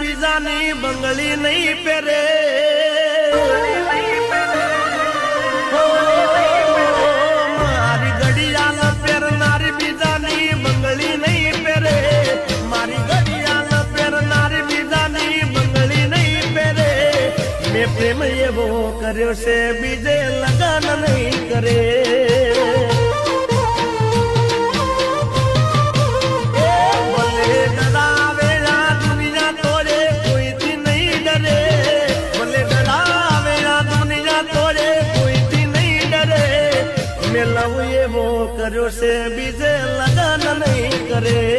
બીજાની બંગડી નહીં પહેરે. મારી ઘડિયાળ પહેરનારી બીજાની બંગડી નહીં પહેરે. મારી ઘડિયાળ પહેરનારી બીજાની બંગડી નહીં પહેરે. મેં પ્રેમ એવો કર્યો છે, બીજે લગન નહીં કરે. એવો કર્યો છે બીજે લગન નહીં કરે.